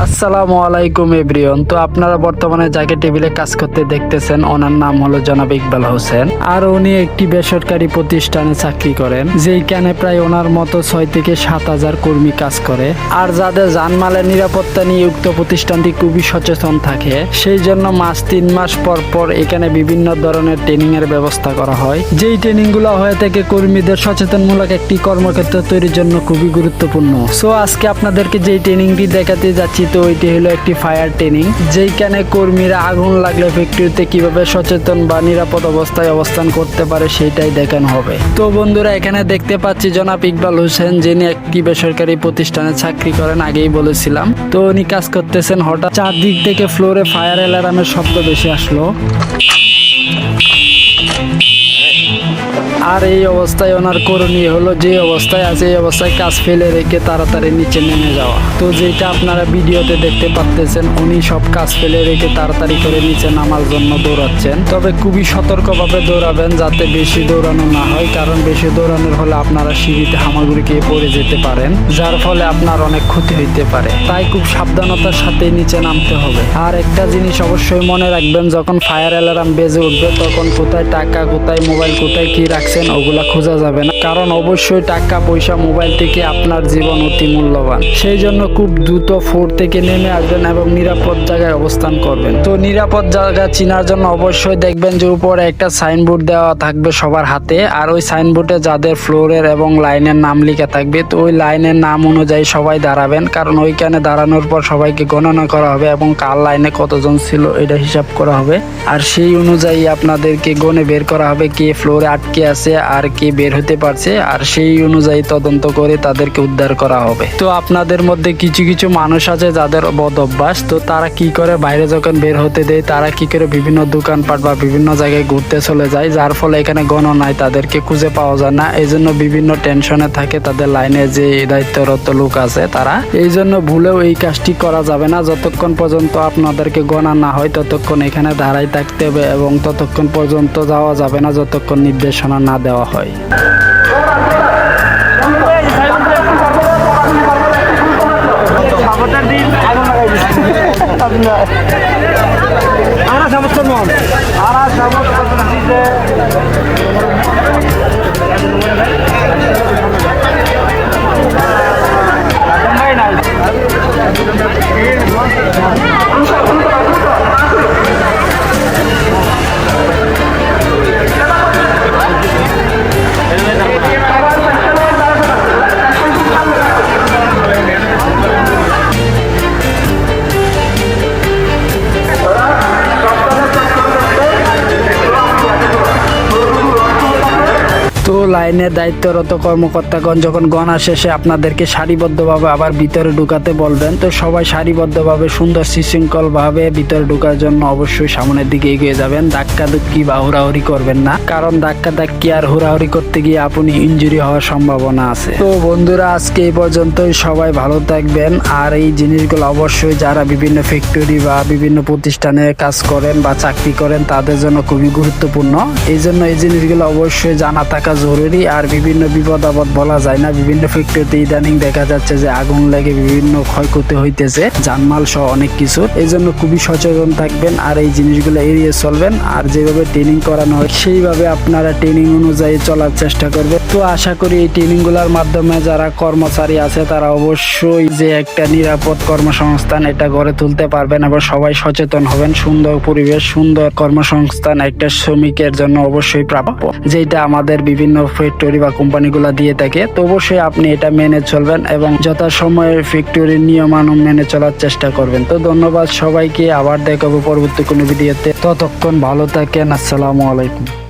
আসসালামু আলাইকুম এভরিওন তো আপনারা বর্তমানে যাকে টেবিলে কাজ করতে দেখতেছেন, ওনার নাম হলো জনাব ইকবাল হোসেন। আর উনি একটি বেসরকারি প্রতিষ্ঠানে চাকরি করেন, যেইখানে প্রায় ওনার মতো ছয় থেকে সাত হাজার কর্মী কাজ করে। আর যাদের জানমালের নিরাপত্তা নিয়ে উক্ত প্রতিষ্ঠানটি খুবই সচেতন থাকে সেই জন্য মাস তিন মাস পর পর এখানে বিভিন্ন ধরনের ট্রেনিং এর ব্যবস্থা করা হয়। যেই ট্রেনিংগুলো হয়ে থাকে কর্মীদের সচেতনমূলক একটি কর্মক্ষেত্র তৈরির জন্য খুবই গুরুত্বপূর্ণ। সো আজকে আপনাদেরকে যেই ট্রেনিংটি দেখাতে যাচ্ছি তো ওইটি হলো একটি ফায়ার ট্রেনিং যেইখানে কর্মীরা আগুন লাগলে ফ্যাক্টরিতে কীভাবে সচেতন বা নিরাপদ অবস্থায় অবস্থান করতে পারে সেটাই দেখানো হবে। তো বন্ধুরা, এখানে দেখতে পাচ্ছি জনাব ইকবাল হোসেন, যিনি একটি বেসরকারি প্রতিষ্ঠানে চাকরি করেন, আগেই বলেছিলাম। তো উনি কাজ করতেছেন হঠাৎ চারদিক থেকে ফ্লোরে ফায়ার অ্যালার্মের শব্দ বেশি আসলো। আর এই অবস্থায় ওনার করণীয় হলো যে অবস্থায় আছে, এই অবস্থায় কাজ ফেলে রেখে তাড়াতাড়ি নিচে নেমে যাওয়া। তো যেটা আপনারা ভিডিওতে দেখতে পাচ্তেছেন উনি সব কাজ ফেলে রেখে তাড়াতাড়ি করে নিচে নামার জন্য দৌড়াচ্ছেন। তবে খুবই সতর্কভাবে দৌড়াবেন যাতে বেশি দৌড়ানো না হয়, কারণ বেশি দৌড়ানোর ফলে আপনারা সিঁড়িতে হামাগুড়ি খেয়ে পড়ে যেতে পারেন, যার ফলে আপনার অনেক ক্ষতি হইতে পারে। তাই খুব সাবধানতার সাথে নিচে নামতে হবে। আর একটা জিনিস অবশ্যই মনে রাখবেন, যখন ফায়ার অ্যালার্ম বেজে উঠবে, তখন কোথায় টাকা, কোথায় মোবাইল কোথায় কি রাখছেন, ওগুলা খোঁজা যাবে না। কারণ অবশ্যই টাকা, পয়সা মোবাইল থেকে আপনার জীবন অতি মূল্যবান। সেই জন্য খুব দ্রুত ফোর থেকে নেমে আসবেন এবং নিরাপদ জায়গায় অবস্থান করবেন। তো নিরাপদ জায়গা চিনার জন্য অবশ্যই দেখবেন যে উপরে একটা সাইনবোর্ড দেওয়া থাকবে সবার হাতে, আর ওই সাইনবোর্ডে যাদের ফ্লোরের এবং লাইনের নাম লেখা থাকবে, তো ওই লাইনের নাম অনুযায়ী সবাই দাঁড়াবেন। কারণ ওইখানে দাঁড়ানোর পর সবাইকে গণনা করা হবে এবং কার লাইনে কতজন ছিল, এটা হিসাব করা হবে। আর সেই অনুযায়ী আপনাদেরকে গনে বের করা হবে কে ফ্লোরে আটকে আছে আর কে বের হতে পারছে, আর সেই অনুযায়ী তদন্ত করে তাদেরকে উদ্ধার করা হবে। তো আপনাদের মধ্যে কিছু কিছু মানুষ আছে যাদের বদ অভ্যাস। তো তারা কি করে বাইরে যখন বের হতে দেয়, তারা কি করে বিভিন্ন দোকানপাট বা বিভিন্ন জায়গায় ঘুরতে চলে যায়, যার ফলে এখানে গণনায় তাদেরকে খুঁজে পাওয়া যায় না। এই জন্য বিভিন্ন টেনশনে থাকে তাদের লাইনে যে দায়িত্বরত লোক আছে তারা। এই জন্য ভুলেও এই কাজটি করা যাবে না। যতক্ষণ পর্যন্ত আপনাদেরকে গণা না হয়, ততক্ষণ এখানে দাঁড়াই থাকতে হবে এবং ততক্ষণ পর্যন্ত যাওয়া যাবে না। যতক্ষণ নির্দেশনা না দেওয়া হয়। তো লাইনের দায়িত্বরত কর্মকর্তাগণ যখন গণা শেষে আপনাদেরকে সারিবদ্ধভাবে আবার ভিতরে ঢুকাতে বলবেন। তো সবাই সারিবদ্ধভাবে, সুন্দর সুশৃঙ্খল ভাবে ভিতরে ঢোকার জন্য অবশ্যই সামনের দিকে এগিয়ে যাবেন। ধাক্কা ধুক্কি বা হুড়াহুড়ি করবেন না, কারণ ধাক্কা ধাক্কি আর হুড়াহুড়ি করতে গিয়ে আপনি ইঞ্জুরি হওয়ার সম্ভাবনা আছে। তো বন্ধুরা, আজকে এই পর্যন্তই। সবাই ভালো থাকবেন। আর এই জিনিসগুলো অবশ্যই যারা বিভিন্ন ফ্যাক্টরি বা বিভিন্ন প্রতিষ্ঠানে কাজ করেন বা চাকরি করেন, তাদের জন্য খুবই গুরুত্বপূর্ণ। এই জন্য এই জিনিসগুলো অবশ্যই জানা থাকা জরুরি আর বিভিন্ন বিপদ আপদ বলা যায় না। বিভিন্ন ফ্যাক্টরিতে ইদানিং দেখা যাচ্ছে যে আগুন লেগে বিভিন্ন ক্ষয়ক্ষতি হইতেছে জানমাল সহ অনেক কিছু। এই জন্য খুবই সচেতন থাকবেন আর এই জিনিসগুলো এড়িয়ে চলবেন। আর যেভাবে ট্রেনিং করানো হয়, সেইভাবে আপনারা ট্রেনিং অনুযায়ী চলার চেষ্টা করবেন। তো আশা করি এই ট্রেনিংগুলার মাধ্যমে যারা কর্মচারী আছে, তারা অবশ্যই যে একটা নিরাপদ কর্মসংস্থান এটা গড়ে তুলতে পারবেন এবং সবাই সচেতন হবেন। সুন্দর পরিবেশ, সুন্দর কর্মসংস্থান একটা শ্রমিকের জন্য অবশ্যই প্রাপ্য। যেটা আমাদের বিভিন্ন ফ্যাক্টরি বা কোম্পানিগুলো দিয়ে থাকে, তো অবশ্যই আপনি এটা মেনে চলবেন এবং যথাসময়ে ফ্যাক্টরির নিয়মানুম মেনে চলার চেষ্টা করবেন। তো ধন্যবাদ সবাইকে, আবার দেখাবো পরবর্তী কোনো ভিডিওতে ততক্ষণ ভালো থাকেন, আসসালামু আলাইকুম।